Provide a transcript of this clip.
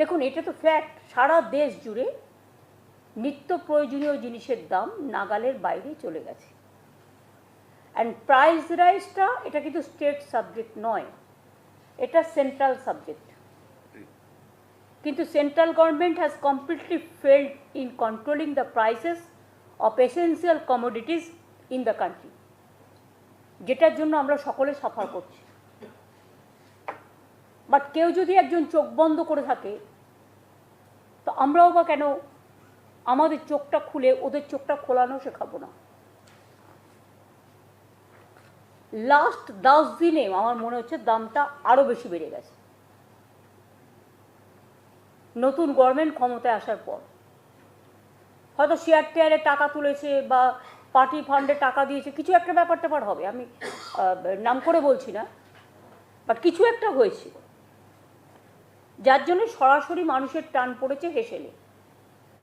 দেখুন, এটা তো ফ্যাক্ট সারা দেশ জুড়ে নিত্য প্রয়োজনীয় জিনিসের দাম নাগালের বাইরে চলে গেছে। অ্যান্ড প্রাইস রাইজটা এটা কিন্তু স্টেট সাবজেক্ট নয়, এটা সেন্ট্রাল সাবজেক্ট কিন্তু central government has completely failed in controlling the prices of essential commodities in the country যেটার জন্য আমরা সকলে সাফার করছি। বাট কেউ যদি একজন চোখ বন্ধ করে থাকে, তো আমরাও বা কেন আমাদের চোখটা খুলে, ওদের চোখটা খোলানো শেখাবো না। লাস্ট দশ দিনে আমার মনে হচ্ছে দামটা আরও বেশি বেড়ে গেছে। নতুন গভর্নমেন্ট ক্ষমতায় আসার পর। হয়তো শেয়ার টেয়ারে টাকা তুলেছে বা পার্টি ফান্ডে টাকা দিয়েছে, কিছু একটা ব্যাপার ট্যাপার হবে। আমি নাম করে বলছি না বাট কিছু একটা হয়েছে যার জন্য সরাসরি মানুষের টান পড়েছে হেসেলে।